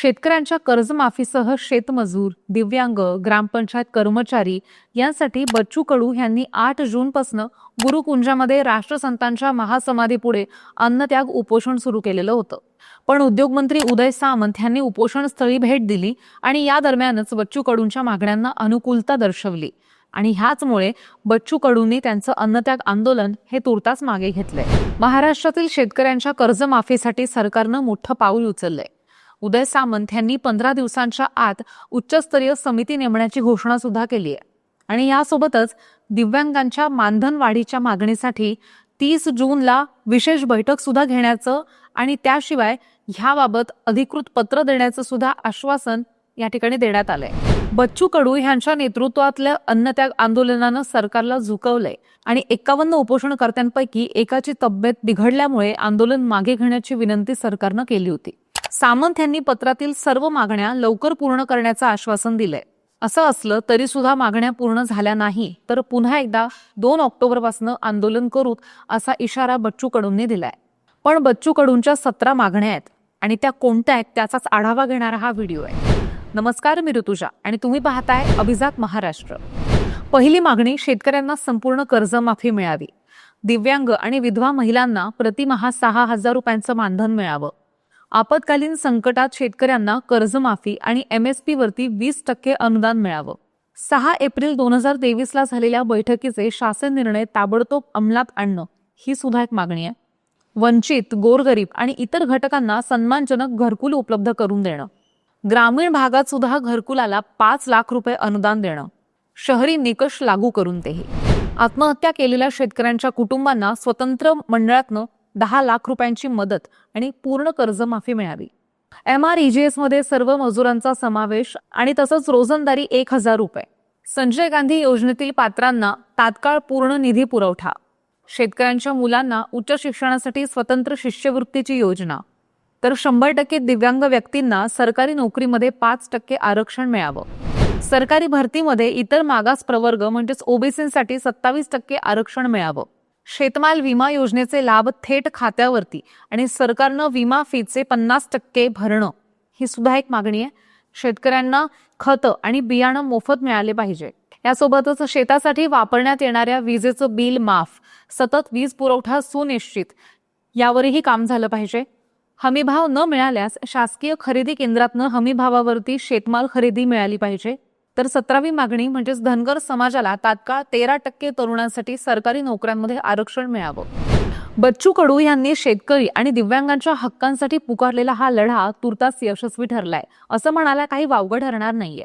शेतकऱ्यांच्या कर्जमाफीसह शेतमजूर दिव्यांग ग्रामपंचायत कर्मचारी यांसाठी बच्चू कडू यांनी आठ जूनपासून गुरुकुंजामध्ये राष्ट्रसंतांच्या महासमाधीपुढे अन्नत्याग उपोषण सुरू केलेलं होतं. पण उद्योगमंत्री उदय सामंत यांनी उपोषणस्थळी भेट दिली आणि या दरम्यानच बच्चू कडूंच्या मागण्यांना अनुकूलता दर्शवली आणि ह्याचमुळे बच्चू कडूंनी त्यांचं अन्नत्याग आंदोलन हे तुर्तास मागे घेतलंय. महाराष्ट्रातील शेतकऱ्यांच्या कर्जमाफीसाठी सरकारनं मोठं पाऊल उचललंय. उदय सामंत यांनी पंधरा दिवसांच्या आत उच्चस्तरीय समिती नेमण्याची घोषणा सुद्धा केली आहे. आणि यासोबतच दिव्यांगांच्या मानधन वाढीच्या मागणीसाठी तीस जूनला विशेष बैठक सुद्धा घेण्याचं आणि त्याशिवाय ह्याबाबत अधिकृत पत्र देण्याचं सुद्धा आश्वासन या ठिकाणी देण्यात आलंय. बच्चू कडू यांच्या नेतृत्वातल्या अन्नत्याग आंदोलनानं सरकारला झुकवलंय आणि एकावन्न उपोषणकर्त्यांपैकी एकाची तब्येत बिघडल्यामुळे आंदोलन मागे घेण्याची विनंती सरकारनं केली होती. सामंत यांनी पत्रातील सर्व मागण्या लवकर पूर्ण करण्याचं आश्वासन दिलंय. असं असलं तरी सुद्धा मागण्या पूर्ण झाल्या नाही तर पुन्हा एकदा दोन ऑक्टोबरपासून आंदोलन करू असा इशारा बच्चू कडूंनी दिलाय. पण बच्चू कडूंच्या सतरा मागण्या आहेत आणि त्या कोणत्या आहेत त्याचाच आढावा घेणारा हा व्हिडिओ आहे. नमस्कार मी ऋतुजा आणि तुम्ही पाहताय अभिजात महाराष्ट्र. पहिली मागणी शेतकऱ्यांना संपूर्ण कर्जमाफी मिळावी. दिव्यांग आणि विधवा महिलांना प्रतिमहा सहा हजार रुपयांचं मानधन मिळावं. आपत्कालीन संकटात शेतकऱ्यांना कर्जमाफी आणि एम एस वरती वीस टक्के अनुदान मिळावं. सहा एप्रिल दोन हजार तेवीसला झालेल्या बैठकीचे शासन निर्णय ताबडतोब अंमलात आणणं ही सुद्धा एक मागणी आहे. वंचित गोरगरीब आणि इतर घटकांना सन्मानजनक घरकुल उपलब्ध करून देणं. ग्रामीण भागात सुद्धा घरकुलाला पाच लाख रुपये अनुदान देणं. शहरी निकष लागू करून तेही. आत्महत्या केलेल्या शेतकऱ्यांच्या कुटुंबांना स्वतंत्र मंडळातनं दहा लाख रुपयांची मदत आणि पूर्ण कर्जमाफी मिळावी. एम आरमध्ये सर्व मजुरांचा समावेश आणि तसंच रोजंदारी एक हजार रुपये. संजय गांधी योजनेतील पात्रांना तात्काळ पूर्ण निधी पुरवठा. शेतकऱ्यांच्या मुलांना उच्च शिक्षणासाठी स्वतंत्र शिष्यवृत्तीची योजना. तर शंभर टक्के दिव्यांग व्यक्तींना सरकारी नोकरीमध्ये पाच टक्के आरक्षण मिळावं. सरकारी भरतीमध्ये इतर मागास प्रवर्ग म्हणजेच ओबीसीसाठी सत्तावीस टक्के आरक्षण मिळावं. शेतमाल विमा योजनेचे लाभ थेट खात्यावरती आणि सरकारनं विमा फीचे पन्नास टक्के भरणं. ही सुद्धा एक मागणी आहे. शेतकऱ्यांना खतं आणि बियाणं मोफत मिळाले पाहिजे. यासोबतच शेतासाठी वापरण्यात येणाऱ्या विजेचं बिल माफ सतत वीज पुरवठा सुनिश्चित यावरही काम झालं पाहिजे. हमीभाव न मिळाल्यास शासकीय खरेदी केंद्रातनं हमीभावावरती शेतमाल खरेदी मिळाली पाहिजे. तर सतरावी मागणी म्हणजेच धनगर समाजाला तात्काळ तेरा टक्के तरुणांसाठी सरकारी नोकऱ्यांमध्ये आरक्षण मिळावं. बच्चू कडू यांनी शेतकरी आणि दिव्यांगांच्या हक्कांसाठी पुकारलेला हा लढा तुर्तास यशस्वी ठरलाय असं म्हणायला काही वावगं ठरणार नाहीये.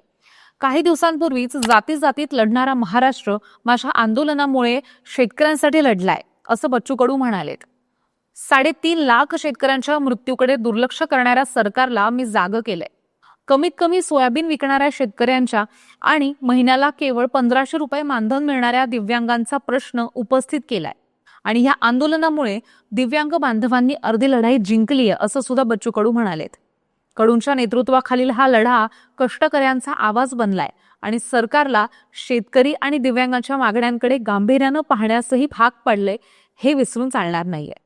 काही दिवसांपूर्वीच जाती जातीत लढणारा महाराष्ट्र माझ्या आंदोलनामुळे शेतकऱ्यांसाठी लढलाय असं बच्चू कडू म्हणालेत. साडेतीन लाख शेतकऱ्यांच्या मृत्यूकडे दुर्लक्ष करणाऱ्या सरकारला मी जाग केलंय. कमीत कमी सोयाबीन विकणाऱ्या शेतकऱ्यांच्या आणि महिन्याला केवळ पंधराशे रुपये मानधन मिळणाऱ्या दिव्यांगांचा प्रश्न उपस्थित केलाय. आणि या आंदोलनामुळे दिव्यांग बांधवांनी अर्धी लढाई जिंकली आहे असं सुद्धा बच्चू कडू म्हणालेत. कडूंच्या नेतृत्वाखालील हा लढा कष्टकऱ्यांचा आवाज बनलाय आणि सरकारला शेतकरी आणि दिव्यांगांच्या मागण्यांकडे गांभीर्यानं पाहण्यासही भाग पडले हे विसरून चालणार नाहीये.